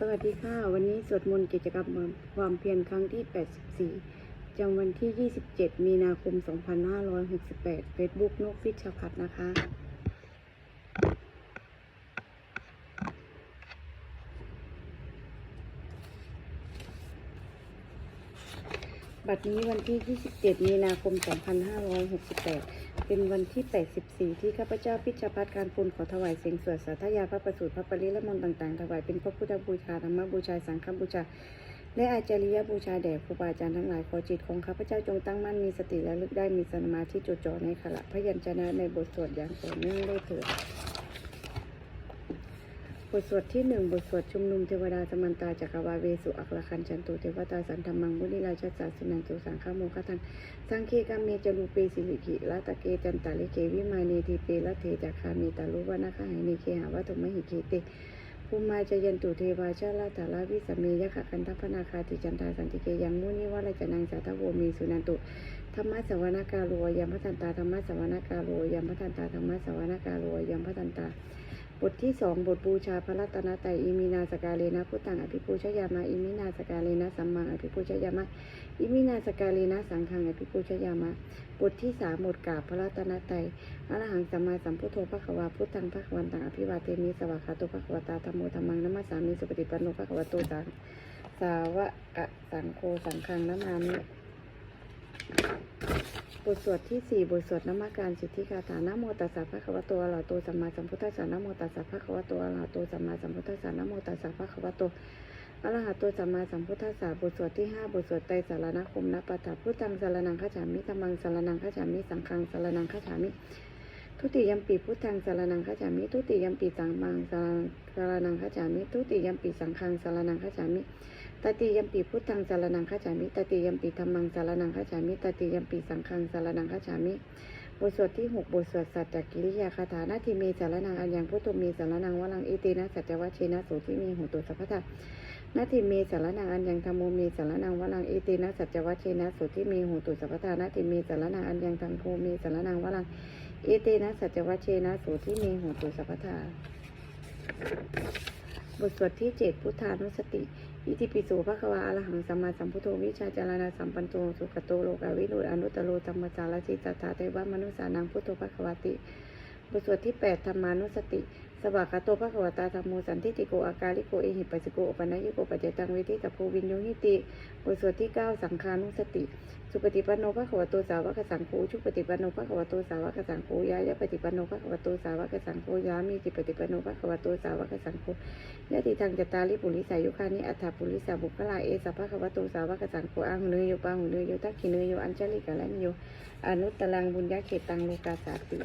สวัสดีค่ะ วันนี้สวดมนต์กิจกรรมความเพียรครั้งที่ 84จังวันที่ 27 มีนาคม 2568 Facebook นกฟิชพัดนะคะ บัดนี้วันที่ 27 มีนาคม 2568 เป็นวันที่ 84 ที่ข้าพเจ้าพิชพัฒการปุณขอถวายเสียงสวดสาธยาพระประสูติพระปริและมนต์ต่างๆ ถวายเป็นพระพุทธบูชาธรรมบูชาสังฆบูชา และอาจาริยบูชาแด่ครูบาอาจารย์ทั้งหลายขอจิตของข้าพเจ้าจงตั้งมั่นมีสติและลึกได้มีสมาธิจดจ่อในขณะพยัญชนะในบทสวดอย่างต่อเนื่องด้วยเถิด บทสวดที่หนึ่งบทสวดชุมนุมเทวดาสมันตาจักรวาเวสุอักลคันชันตุเทวตาสันธรรมังมุนิราชสัสสนันตุสังฆโมคทังสังเคกัมเมจรูเปสิลิกิละตะเกจันตาลิเกวิมาเนทีเปละเทจักคามีตาลุวนาคาหิเนเคหาวัตุมหิเคเตภูมาจยันตุเทวาชาลาตาลาวิสเมยะขะกันทัพนาคาติจันตาสันติเกยังมุนิวะรจนังสัทโวมีสุนันตุธรรมะสวนากาโลยัมพทันตาธรรมะสวนากาโลยัมพทันตาธรรมะสวนากาโลยัมพทันตา บทที่สองบทบูชาพระรัตนตรัยอิมินาสกาเลนะพุทธังอภิปูชยามาอิมินาสกาเลนะสัมมังอภิปูชยามาอิมินาสกาเลนะสังฆังอภิปูชยามาบทที่สามบทกราบพระรัตนตรัยอรหังสัมมาสัมพุทโธพระขวาพุทธังพระขวันตังอภิวาเทมิสวากขาโตพระขวตาธรรมโมธรรมังนัมมสสามิสุปฏิปันโนพระขวโตสังสาวกะสังโฆสังฆังนามามิ บทสวดที่สี่บทสวดนมัการสิทธิคาถานะโมตัสสะภะคะวะโตอะระหะโตสัมมาสัมพุทธัสสะนะโมตัสสะภะคะวะโตอะระหะโตสัมมาสัมพุทธัสสะนะโมตัสสะภะคะวะโตอรหะโตสัมมาสัมพุทธัสสะบทสวดที่ห้าบทสวดไตรสารณคมนะปะทะพุทธังสารนังขจามิธรรมังสารนังขจามิสังฆังสารนังขจามิ ทุติยมปีพุทธังสารนังขจามิ ทุติยมปีสังมังสารนังขจามิ ทุติยมปีสังฆังสารนังขจามิ ตติยมปีพุทธังสารนังขจามิตติยมปีธรรมังสารนังขจามิตติยมปีสังฆังสารนังขจามิ บทสวดที่หกบทสวดสัจจกิริยาคาถานาทีเมสารนังอัญญังพุทโธเมสารนังวลังอิตินะสัจจวัชเชนะโสทิเมหุตุสัพพทานาทีเมสารนังอัญญังธรรมโมเมสารนังวลังอิตินะสัจจวัชเชนะโสทิเมหุตุสัพพทานาทีเมสารนังอัญญังธรรมโมเมสารนังวลังอิตินะสัจจวัชเชนะโสทิเมหุตุสัพพทาบทสวดที่เจ็ดพุทธานุสติ อิติปิโสภะคะวาอรหังสัมมาสัมพุทโธวิชาจารณาสัมปันโตสุขโตโลกาวิโรอนุตโลธรรมสารสิตถาเทวมนุสานังพุทโธภะคะวติบทสวดที่แปดธรรมานุสติ สวากาโตภะคะวตาธรรมโมสันทิติโกอากาลิโกเอหิปัสิโกอปันญญิโกปัจจตังเวทิตาโพวินโยหิติบทสวดที่เก้าสังฆานุสติ สุปฏิปันโนภะคะวะโตสาวกสังโฆชุปฏิปันโนภะคะวะโตสาวกสังโฆยายะปฏิปันโนภะคะวะโตสาวกสังโฆยามีจิปฏิปันโนภะคะวะโตสาวกสังโฆยะติทางจตาริปุริสายุคานิอัฏฐปุริสาบุคลาเอสะภะคะวะโตสาวกสังโฆอังเนยโยปังเนยโยทักขิเนยโยอัญชลิกาลันโยอนุตตรังบุญญาเขตังโลกาสาติ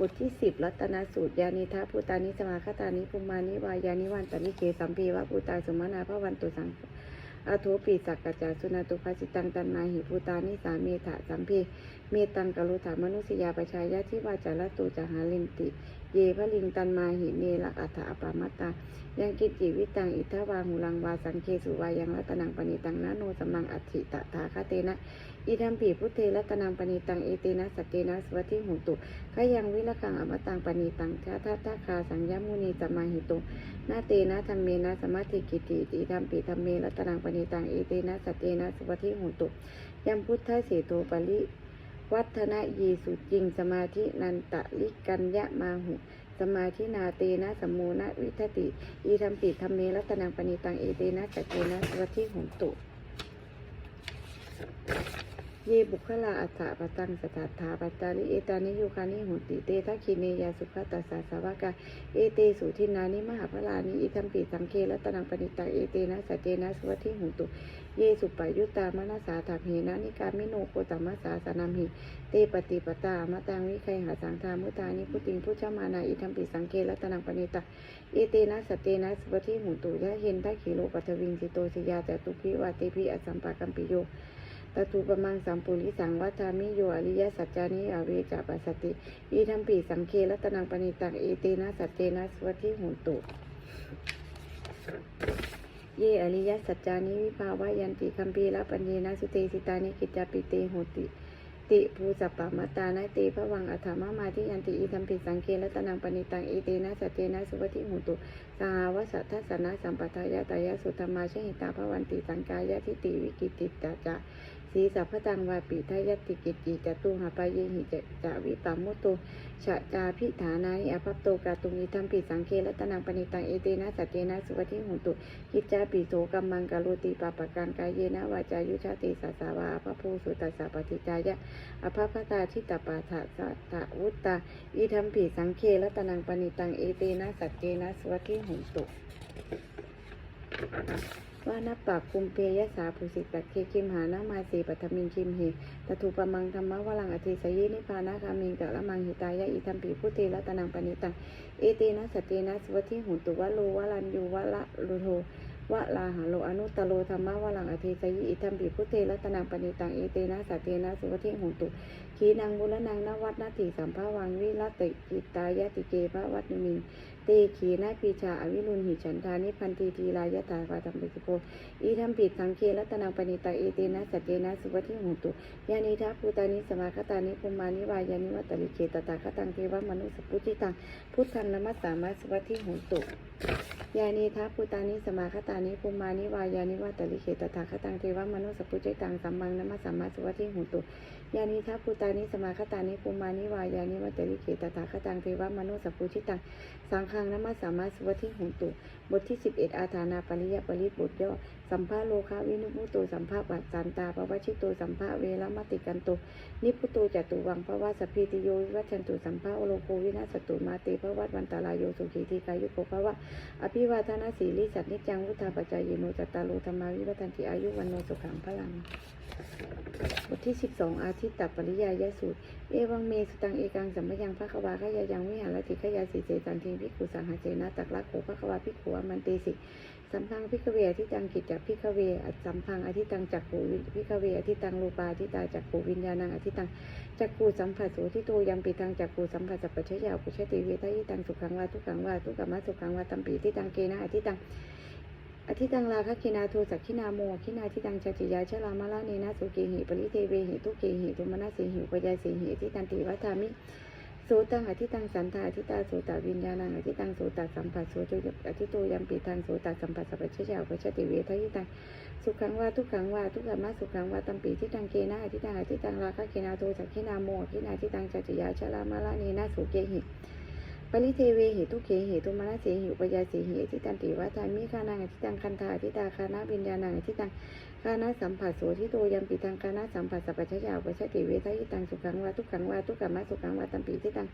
บทที่สิบรัตนสูตร ยานิทาภูตานิสมาคตานิภูมานิวายานิวันตานิเกสัมพีวะภูตาสมนาพระวันตุสังอาโทปีสักกจจาสุนาตุภาสิตังตันนาหิภูตานิสาเมถะสัมพีเมตังกรุถามนุสยาปชายาที่วาจาลตุจหาลินติ เยพลิงตันมาหิเนละอัฏฐอปามัตตา ยังกิจจิวิตังอิทธวาหุลังวาสังเคสุวายังรัตนังปณิตังนะโนสมังอัติตถาคเตนะ อิทัมปีพุทเทรัตนังปณิตังเอเตนะสกเกนะสวัติหุตุขยังวิละคังอมตังปณิตังทาทาทาคาสังยมุนีสมาหิตุนาเตนะธรรมเมนะสมาธิกิติอิทัมปีธรรมเมรัตนังปณิตังเอเตนะสกเกนะสวัติหุตุยัมพุทธเสโตปริวัฒนะยีสุจิงสมาธินันตะลิกัญญะมาหุสมาธินาเตนะสมโมนะวิทติอีธรรมปิธรรมเมรัตนังปณิตังเอเตนะจักเกนะสวัติหุนตุ เยบุคลาอัฏฐปตังสถาถาปัตาลิเอตานิยุคานิหุติเตทักขิเนยาสุขตัสสะสาวกาเอเตสุทินานิมหาพลานิอิทัมปิสังเครัตนังปณิตังเอเตนะสัจเจนะสวัติหุตุเยสุปยุตตามนัสสาถักเหนะนิการมิโนโกตมัสสาสนัมหิเตปฏิปตามะตังวิไคหาสังธามุตานิพุติงพุชมานาอิทัมปิสังเครัตนังปณิตาเอเตนะสตเตนะสุปฏิหุตุยะเห็นทักขิโลปัทวิงสิโตสิยาจตุพิวาเตพิอสัมปากัมปิโย ตตุปมังสัมปุริสังวัฏามิโยอริยสัจจานิอเวจาปัสสติอิทัมปิสังเครัตนังปณิตังเอเตนะสตเตนะสุปฏิหุตุเยอริยสัจจานิวิภาวายันติคัมภีระปัญเยนะสุเตสิตานิกิจจาปิเตโหติติภูสัปปะมตานาติพระวังอัฏฐามมาที่ยันติอิทัมปิสังเครัตนังปณิตังอิเตนะสตเตนะสุวัติหุตุสาวสัทธสนะสัมปทายะตายะสุธรรมาชหิตาพระวันติสังกายะทิติวิกิติตาจะ สีสัพพตังวาปิทายติกิจจิจตุหาปายหิจจะวิปามุตโตชะจาพิฐานานิอภัพโตกาตุงิทัมปิสังเครัตนังปณิตังเอเตนะสัตเตนะสุวัติหุตุกิจจาปิโสกัมมังกะโรติปาปะการกายเยนะวาจายุชาติสาสาวาพระภูสุตัสสะปฏิจายะอภพตาทิตปาถะสัตตะวุตตาอิทัมปิสังเครัตนังปณิตังเอเตนะสัจเจนะสวัติหุตุ ว่านับปากคุมเพยสาภูสิตตะเคคิมหานามาสีปัทมิงคิมเหตถุปมังธรรมะวลังอธิสยินิพานาคามิงกะละมังหิตายะอิทัมปิพุเทรัตนังปณิตังเอเตนะสตเตนะสวัติหุนตุวะโลวะลันยูวะละโลโทวะลาหาโลอนุตตโลธรรมะวลังอธิสยิอิทัมปิพุเทรัตนังปณิตังเอเตนะสตเตนะสวัติหุนตุขีนังบุรนังนวัตนาติสัมภาวังวิรัติกิตายะติเกภวัตมิง เตขีนาปีชาอวิรุณหิฉันทานิพันธีทีลายะตาวาธรรมปิสโกอีทัมปิดสังเครัตนังปณิตังเอเตนะสตเตนะสุวัติหุนตุยานิทัพภูตานิสมาคตานิภูมานิวายานิวัตตลิเกตตาคตังเทวมนุสปุจิตังพุทธังนมัสสามาสุวัติโหตุยานีทัพพุตานิสมาคตานิภูมานิวายานิวัตตลิเขตตาคตังเทวมนุสปุจิตังสัมมังนมัสสามาสุวัติโหตุยานีทัพพุตานิสมาคตานิภูมานิวายานิวัตตลิเขตตาคตังเทวมนุสปุจิตังสังฆงนมัสสามาสวัตถิโหตุบทที่ 11 อาธานาปริยปริบทย่อสัมภาโลคาวินุมุตโตสัมภาปัสสันตาปวชิโตสัมภาเวรมติกันโตนิพุตโตจตุวังพระวสพีติโยวิวัชชันตุสัมภาโอโลโกวินาสตุมาเตพระวัตวันตาลายโยสุขีทีกายุโกภวะอภิวาทนาสีลิสัตนิจังวุธาปัจจายโนจตารโลธรรมาวิวัตันติอายุวันโนสุขังพลังบทที่ 12 อาทิตตปริยายสูตร เอวังเมสุตังเอกังสัมมยังพระควาขยายังวิหารติขยาสีเจตันทิงพิกุสังหาเจนะตักละโขพระควาพิกุอมันเตสิ สัมพังพิกเวอทิตังกิจจักพิกเวอสัมพังอธิตังจักขูพิกเวอทิตังรูปาทิตาจักขูวิญญาณังอธิตังจักขูสัมผัสโสทิโตยัมปีตังจักขูสัมผัสสัพพชยาปุชติเวทายตังสุขังวาทุขังวาทุกขมะสุขังวาตัมปีทิตังเกนะอธิตังอธิตังลาคะคินาโทสักขินาโมขินาทิตังชาจิยาชลามะละเนนะสุเกหิปริเทเวหิทุเกหิตุมนะสีหิปยาสีหิอธิตันติวัฏามิ โสตังอธิตังสันทาอธิตาโสตวิญญาณังอธิตังโสตสัมผัสโสจยอธิโตยัมปีตังโสตสัมผัสสัพพชยาปชติเวทยิตังสุขังวาทุกขังวาทุกขมะสุขังวาตัมปีทิตังเกนะอธิตังอธิตังราคะเกนาโทจักขินาโมขินาทิตังจัจยาชลามะละเนนะสุเกหิ ริเทเวหิทุเกหิตุมนะเสหิอุปยาเสหิอธิตันติวัฏามิคานังอธิตังคันธาอธิตาคานาวิญญาณังอธิตังคานาสัมผัสโสทิโตยัมปิตังคานาสัมผัสสัพพชยาปชติเวทยิตังสุขังวาทุกขังวาทุกขมะสุขังวาตัมปีทิตัง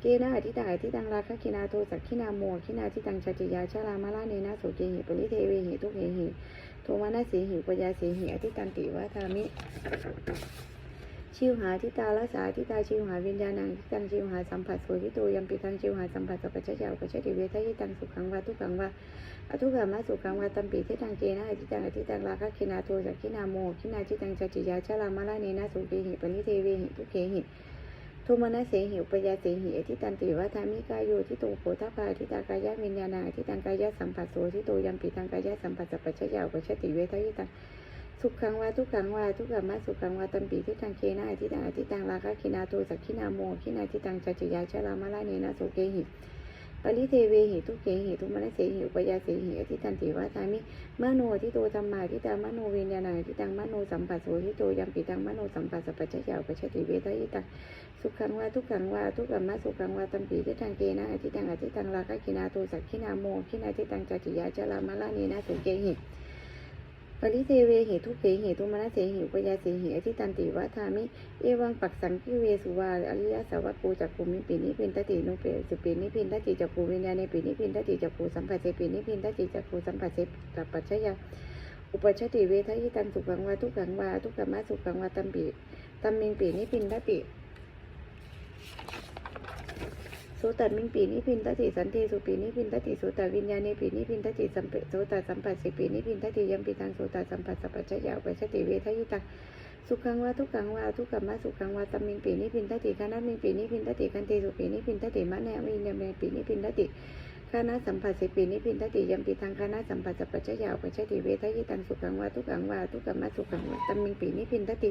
เกนะอธิตาอธิตังราคะคินาโทสักขินาโมขินาทิตังชาจิยาชาลามะละเนนะโสเกหิปริเทเวหิทุเหหิโทมานะสีหิปยาเสหิอธิตันติวะธามิ ชิวหาทิตาละสาทิตาชิวหาวิญญาณังทิตังชิวหาสัมผัสโสทิโตยัมปิตังชิวหาสัมผัสสัพพชยาปชติเวทายิตังสุขังวาทุกขังวาอทุกขมะสุขังวาตัมปีทิตังเกนะอธิตังอธิตังราคะคินาโทสักขินาโมขินาทิตังจจิยาชลามะละเนนะสุเกหิปนิเทเวหิทุเกหิโทมนะเสหิอุปยาเสหิอธิตันติวัฏามิกายโยทิโตโภทัพาอธิตากายะวิญญาณังอธิตังกายะสัมผัสโสทิโตยัมปีตังกายะสัมผัสสัพพชยาอุปชติเวทยิตัง สุขังวาทุกขังวาทุกขมะสุขังวาตัมปีทิตังเกนะอธิตังอธิตังราคะคินาโทสักขินาโมขินาทิตังจัจิยาชลามะละเนนะโสเกหิปริเทเวหิทุเกหิทุมนะเสหิอุปยาเสหิอธิตันติวาทามิมโนทิโตธรรมาทิตามโนวิญญาณังทิตังมโนสัมปัสโสทิโตยัมปิตังมโนสัมปัสสะปัจจยาปชติเวทยิตังสุขังวาทุกขังวาทุกขมะสุขังวาตัมปีทิตังเกนะอธิตังอธิตังราคะกินาโทสักขินาโมขินาทิตังจติยาจลามะละเนนะสุเกหิ ปริเทเวเหิทุเกหิทุมนะเสหิอุปยาเสหิอธิตันติวาทามิ เอวังปักสังกิเวสุวาอริยสาวัคโกจักภูมิปินิพินทตินุเปสุปินิพินทติจักภูวิญญาณปินิพินทติจักภูสัมผัสเสปินิพินทติจักภูสัมผัสเสตัปปัจจยาอุปชติเวทยิตังสุขังวาทุกขังวาทุกขมะสุขังวาตัมปิตัมมิงปินิพินทติ สตัดมิงปีนิพินทัติสันติสุปีนิพินทัติโสตวิญญาณปีนิพินทัติสัมเปโสตสัมปัสสิปีนิพินทัติยัมปิตังโสตสัมปัสสัพพชยาอุปชติเวทยิตังสุขังวาทุกขังวาทุกขมะสุขังวาตัมมิงปีนิพินทัติคานามิงปีนิพินทัติคันติสุปีนิพินทัติมะแนวิญญาณปีนิพินทัติคานาสัมผัสสิปีนิพินทัติยัมปิทังคานาสัมผัสสัพพชยาอุปชติเวทยิตังสุขังวาทุกขังวาทุกขมะสุขังวาตัมมิงปีนิพินทติ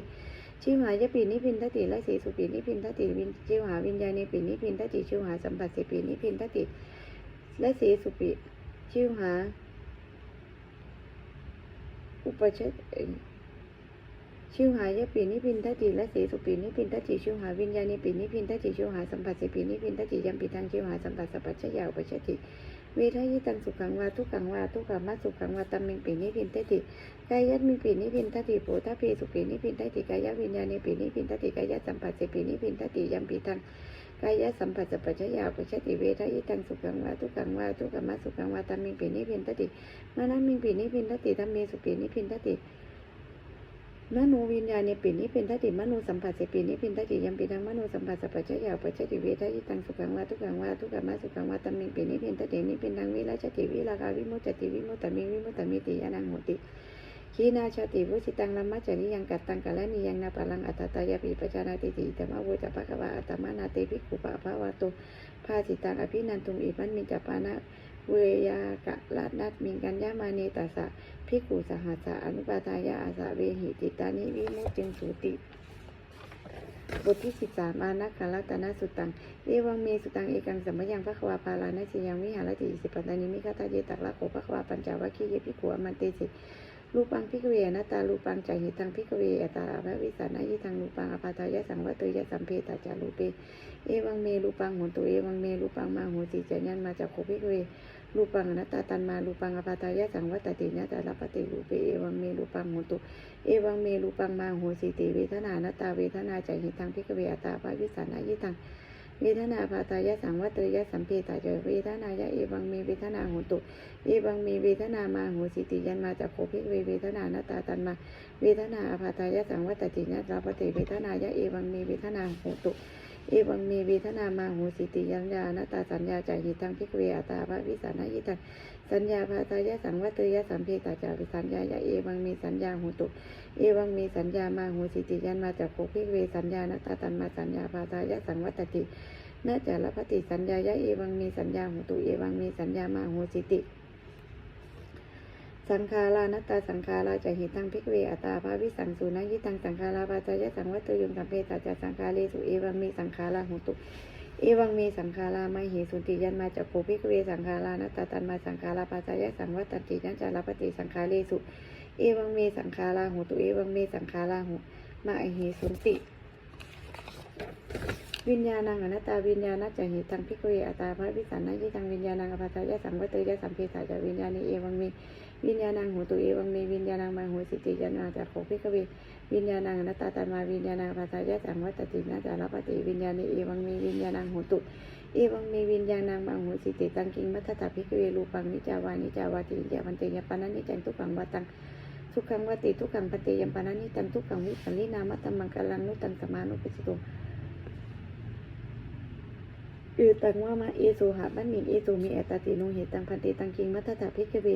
ชิวหายะปีนิพินทติและสีสุปีนิพินทติวินชิวหาวิญญาณีปีนิพินทติชิวหาสัมปัสสิปีนิพินทติและสีสุปีชิวหา อุปชฌเอ่ยชิวหายะปีนิพินทติและสีสุปีนิพินทติชิวหาวิญญาณีปีนิพินทติชิวหาสัมปัสสิปีนิพินทติยัมปิทังชิวหาสัมปัสสะปัจจยาอุปชฌติเวทายตังสุขังวาทุกขังวาทุกขมัสสุขังวาตัมมิงปีนิพินทติ กายัตมีปีนิพินทัติโพธพีสุปีนิพินทัติกายวิญญาณีปีนิพินทัติกายสัมปัสสิปีนิพินทัติยัมปีทังกายสัมปัสสะปัจจยาปัจจติเวทายตังสุขังวาทุกังวาทุกขมัสสุขังวาตัมมิปีนิพินทัติมานัมิปีนิพินทัติธัมเมสุปีนิพินทัติมโนวิญญาณีปีนิพินทติมโนสัมปัสสิปีนิพินทติยัมปีทังมโนสัมปัสสะปัจจยาปัจจติเวทายตังสุขังวาทุกังวาทุกขมัสสุขังวาตัมมิปีนิพินทตินิพินทังวิราชติวิลากาวิมุตติวิมุตตมิวิมุตตมิติยานังโหติ ขีนาชาติวุสิตังลัมมัจจริยังกัตตังกะละนิยังนาปะลังอัตตายาปิปจานาติติธรรมะโวจะปะกะวะอัตมานาเตภิกขุปะภาวะโตภาสิตังอภินันตุงอิมันมิจปานะเวยากะละนัตมิงกัญญามาเนตัสสะภิกขุสหัสสะอนุปาทายาอาสะเวหิติตานิวิมุตติงสุติบทที่สิบสามอานักขลัตนะสุตัง เอวังเมสุตัง เอกังสัมมยังพระควาปาลานะสิยังวิหารติสิปัตตานิมิคาตาเยตักละโขพระควาปัญจวัคคีย์ภิกขุอมันเตสิ รูปังพิกเวนัตารูปังจาหิตังพิกเวอตาภวิสานายิทังรูปังอปาทายะสังวัตยะสัมเพตาจารูเปเอวังเมรูปังโหนตุเอวังเมรูปังมาโหติจายันมาจากโคพิกเวรูปังอนัตตาตันมารูปังอปาทายะสังวัตติญะตาลปติรูเปเอวังเมรูปังโหนตุเอวังเมรูปังมาโหสิติเวทนานัตตาเวทนาจาหิตังพิกเวอตาภวิสานายิทัง วทนาภาตายะสังวัตยะสัมเพตาเจเวทนายะเอวังมีเวทนาโหตุเอวังมีเวทนามาหูสิติยันมาจากโคภิกเวเวทนานาตาตันมาเวทนาภาตายะสังวัตติญะราปติเวทนายะเอวังมีเวทนาโหตุเอวังมีเวทนามาหูสิติยันญานาตาสัญญาจาหิตังพิกเวอตตาภะวิสานายิตัง สัญญาภาตายะสังวัตยะสัมเพตาจาวิสัญญายะเอวังมีสัญญาโหตุเอวังมีสัญญามาโหสิติยันมาจากโคภิกเวสัญญานตาตันมาสัญญาภาตายะสังวัตติเนจารพติสัญญายะเอวังมีสัญญาหูตุเอวังมีสัญญามาโหสิติสังขารานัตตาสังขาราจะหิตังพิกเวอัตตาภาวิสังสุนัยยิตังสังขาราปาจายะสังวัตยุงสัมเพตาจาสังขาเรสุเอวังมีสังขาราหูตุ เอวังมีสังขารามาเหสุนติยันมาจากโคพิกเวสังขารานัตตันมาสังขาราปัจายสังวัตติยันจารปฏิสังขาเลสุ เอวังมีสังขาราหูตุเอวังมีสังขาราหูมาเหสุนติ วิญญาณังอนัตตาวิญญาณัจจหิตังพิกเวอัตตาภะวิสันนยิตังวิญญาณังอภัตายะสังวัตยะสัมเพสาจวิญญาณีเอวังมีวิญญาณังหูตุเอวังมีวิญญาณังมาหูสิติยานาจากโขพิกเววิญญาณังอนัตตาตันมาวิญญาณังอภัตายะสังวัตตินาจารปติวิญญาณีเอวังมีวิญญาณังหูตุเอวังมีวิญญาณังมาหูสิติตังกิงมัทธาพิกเวรูปังนิจาวานิจาวาติยะวันเตยปานานิจังทุกังวัตังทุกขังวัติทุกขังปฏิยัมปานานิตังทุกขังวิปัลลินามัตตัมมังกลังนุตังสมานุปิสตุ อือตังว่ามาเอโซหาบันมิงเอโซมีแอตติโนเหตังพันติตังกิงมัทธะพิกเว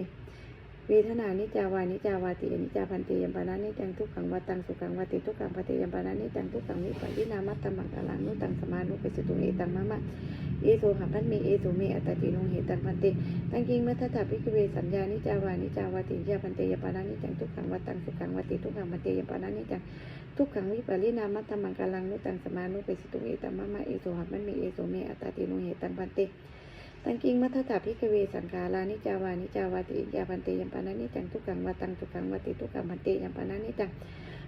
เวทนานิจาวานิจาวาติอนิจาพันติยมปานานิจังทุกขังวัตังสุขังวัติทุกขังปฏิยมปานานิจังทุกขังวิปัสสินามัตตมังกลังนุตังสมานุปิสิตุเอตังมะมะเอโซหะบันมิงเอโซมีอตตติโนเหตังพันติตังกิงมัทธะพิกเวสัญญานิจาวานิจาวาติยาพันติยมปานานิจังทุกขังวัตังสุขังวัติทุกขังปฏิยมปานานิจังทุกขังวิปริณามัตตมังกลังนุตังสมานุปิสิตุเอตัมมะมะเอโสหัมันมีเอโสเมอัตตาติโนเหตังพันเต ตังกิงมัทธะพิกเวสังขารานิจาวานิจาวาติยาพันเตยัมปานานิจังทุกขังวัตังทุกขังวัติทุกขังพันเตยัมปานานิจัง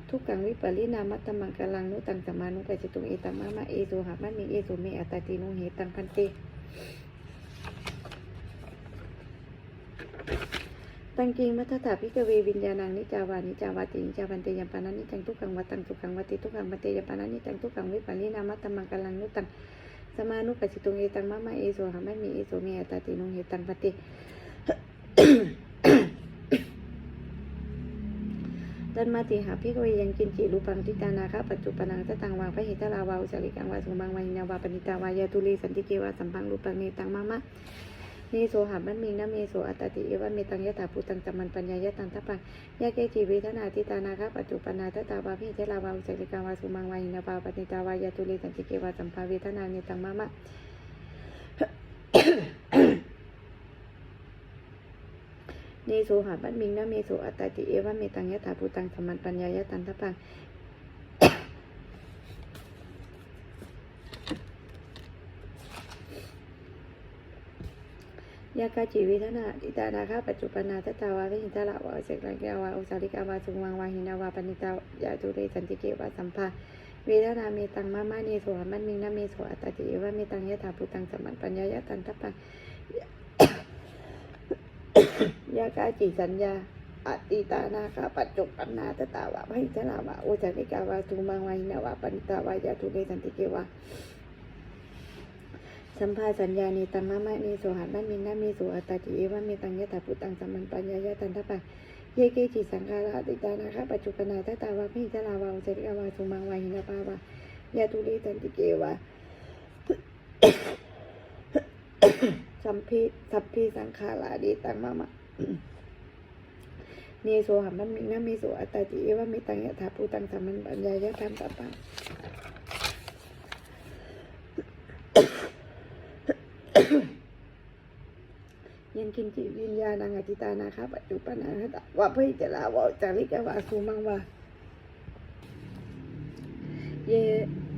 ทุกขังวิปริณามัตตมังกลังนุตังสมานุปิสิตุเอตัมมะมะเอโสหัมันมีเอโสเมอัตตาติโนเหตังพันเตตังกิงมัทธาพิกเววิญญาณังนิจาวานิจาวาตินิจาวันเตยัมปานานิจังทุกขังวัตังทุกขังวัติทุกขังวัตเตยัมปานานิจังทุกขังวิปรินามัตตมังกลังนุตัง มานุปัสสิตุงเอตังมะมะเอโสหาไม่มีเอโสเมอัตตาตินุงเฮตังปฏิตันมาติหาพิกเวยังกินจิรูปังทิตานาคะปัจจุปนังตะตังวางพระเหตลาวาอุจาริกังวาสุบังวายินาวาปณิตาวายาตุลีสันติเกวาสัมพังรูปังเนตังมะมะ เนโสหาบันมิงนะเมโสอัตติเอวะเมตังยะถาภูตังจัมมันปัญญายะตันทัปังยะเกจิเวทนาทิตานาคปัจจุปนาตตาบาพิเจลาวาอุจริกาวาสุมังวาหินาวาปณิตาวายาตุลีสันติเกวาสัมภาเวทนาเนตังมะมะเนโสหาบันมิงนะเมโสอัตติเอวะเมตังยะถาภูตังจัมมันปัญญายะตันทปัง ยากาจีวิทนาอิตานาคาปัจจุปนาทตาวาวิหิตาละวะเสกลังเกวาอุสาริกาวาสุวังวาหินาวาปณิตายาตุเรสันติเกวาสัมภาเวทนาเมตังมามาเนโสหมันมิงนาเมโสอัตติเอวะเมตังยะถาภูตังสมันปัญญายะตันทปังยากาจิสัญญาอติตานาคาปัจจุปันนาตตาวะพหิจลาวะโอจาริกาวาสุมังวาหินาวะปณิตาวายาตุเรสันติเกวะ สัมภาสัญญาเนตัมมะมะเนโสหัมันมินนาเมโสอัตติเอวะเมตังยะถาพุตังสัมมันปัญญายะตันทปังเยเกจิสังขาราอติตานาคาปัจจุปนนาตตาวะพิจลาวะโอจริกาวาสุมังวาหินาปาวะยาตุเรสันติเกวะสัมพีสัพพีสังขาราดีตังมะมะเนโสหัมมันมิงนะเมโสอัตตาติเอวะเมตังยะถาภูตังสัมมันปัญญายะธรรมปะปัง ยันกินจิวิญญาณังอติตานาคาปัจจุปนาคตะวะเพื่อจะลาวจาริกวาสุมังวาเย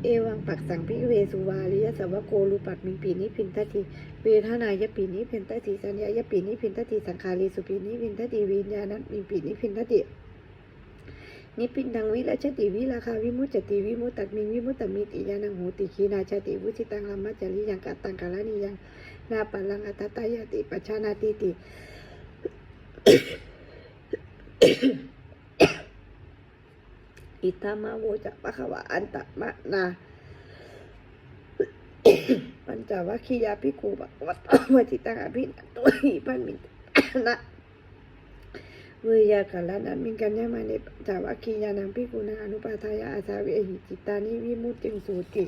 เอวังปักสังพิเวสุวาลิยสวะโกรูปัดมิงปีนิพินทติเวทนายปีนิพินทติสัญญายปีนิพินทติสังขารีสุปีนิพินทติวิญญาณมิงปีนิพินทติ นิพินดังวิรัชติวิราคาวิมุตจติวิมุตตัดมิงวิมุตตมิติยานังโหติขีนาชติวุชิตังลัมมัจจริยังกัตตังกาลานิยังนาปัลังอัตตายติปัชานาติติอิตามาโวจะปะคะวะอันตะมะนาปัญจวัคคียาภิกขุปะวัตตวจิตังอภินันตัวหิปันมินะ เวยากาลานามิงกัญญามาเนจาวัคคียานังภิกขุนังอนุปาทายาอาสาวิหิจิตานิวิมุตติงสูติ